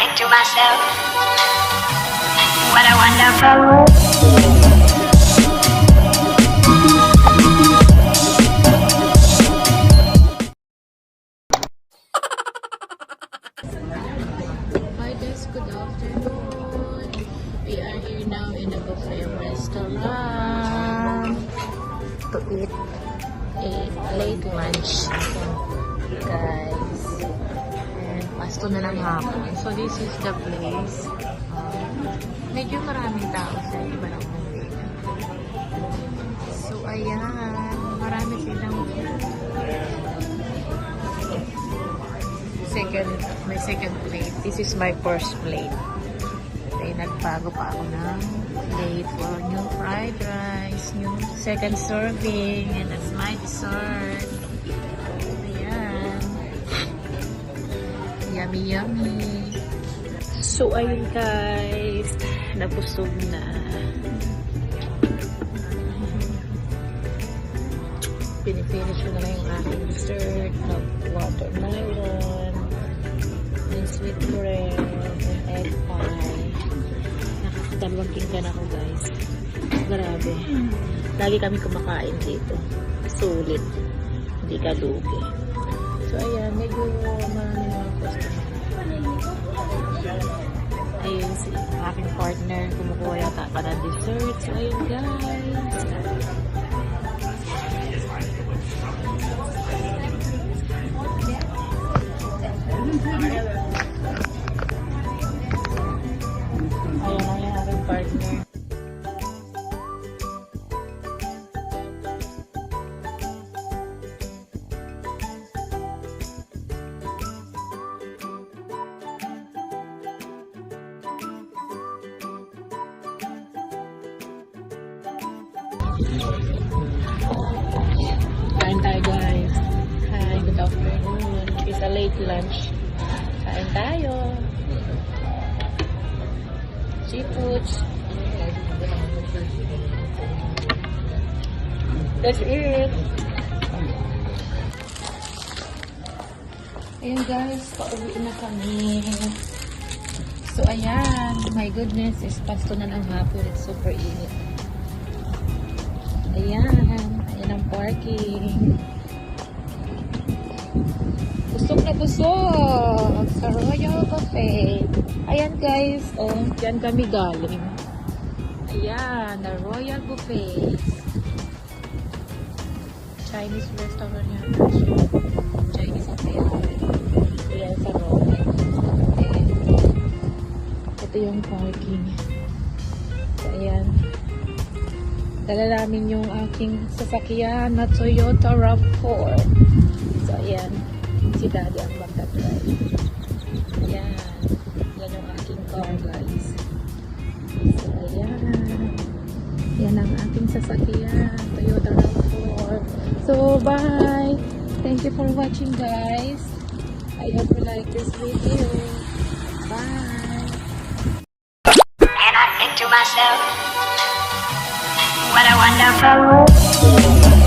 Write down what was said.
to myself, what a wonderful world. Hi guys, good afternoon. We are here now in a buffet restaurant eat a late lunch. Guys. Pasto na ng hapon. So this is the place. Um, medyo maraming tao sa iba ng. So ayan, marami silang second, my second plate. This is my first plate. Kaya nagbago pa ako ng plate for new fried rice, new second serving, and that's my dessert. Yummy, yummy. So, ayun guys. Nabusog na. Pinifinish ko na lang yung aking dessert. Nag-watermelon, and sweet bread, and egg pie. Nakakadalawang kinggan ako guys. Grabe. Lagi kami kumakain dito. Sulit. Hindi ka lugi. So ayan, medyo marami mga customer. Ayun si aking partner. Kumukuha yata pa ng dessert. So ayun guys. Kain tayo guys. Hi, good afternoon. It's a late lunch. Kain tayo. Seafoods. That's it. Ayan guys, pauwi na kami. So ayan, my goodness, is pasto na ng hapon. It's super init. Ayan, ayan ang parking. Busog na busog sa Royal Buffet. Ayan guys, oh, dyan kami galing. Ayan, the Royal Buffet. Chinese restaurant yan. Chinese hotel. Ayan sa Royal. Ayan. Ito yung parking. So, ayan. Dala namin yung aking sasakyan na Toyota RAV4. So, ayan. Si Daddy ang magdadrive. Ayan. Yan yung aking car, guys. So, ayan. Yan ang aking sasakyan. Toyota RAV4. So, bye! Thank you for watching, guys. I hope you like this video. wonderful.